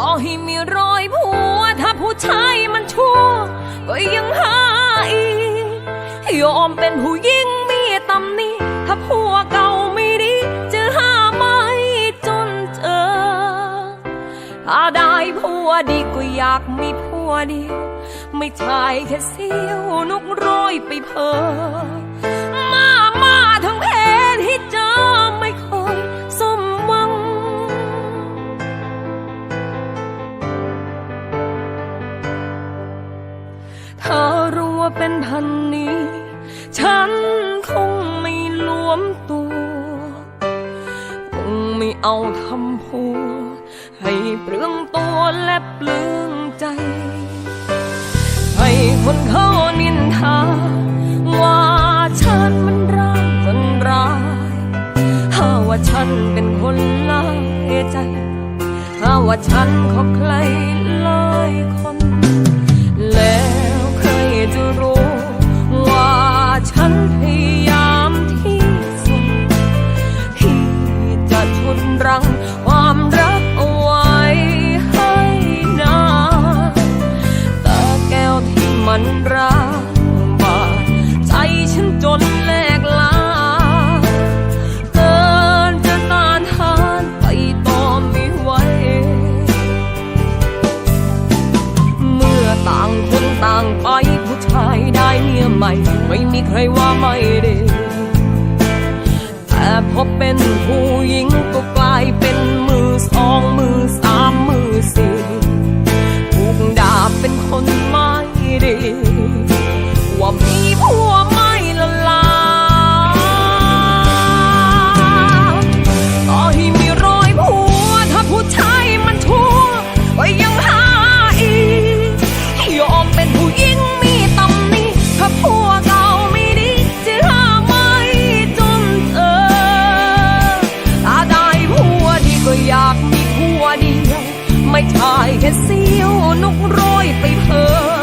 ต่อให้มีรอยผัว ถ้าผู้ชายมันชั่ว ก็ยังหาอีก ยอมเป็นผู้หญิงมีตำหนิถ้าผัวเก่าไม่ดี จะหาไม่จนเจอ ถ้าได้ผัวดีก็อยากมีผัวเดียว ไม่ใช่แค่เสี้ยวนกโรยไปเพอ ถ้ารู้ว่าเป็นพันนี้ ฉันคงไม่รวมตัวคงไม่เอาทำพัวให้เปลืองตัวและเปลืองใจ ให้คนเขานินทา ว่าฉันมันร้ายคนร้ายหาว่าฉันเป็นคนลายใจหาว่าฉันขอใครลายคน มันร้างบาดใจฉันจนแหลกลาเกินจะต้านทานไปต่อไม่ไหวเมื่อต่างคนต่างไปผู้ชายได้เมียใหม่ ไม่มีใครว่าไม่ดีแต่พอเป็นผู้หญิงก็กลายเป็นมือสองมือสามมือสี่ถูกด่าเป็นคน ไม่ชายแค่เสี้ยวนุกโรยไปเพอ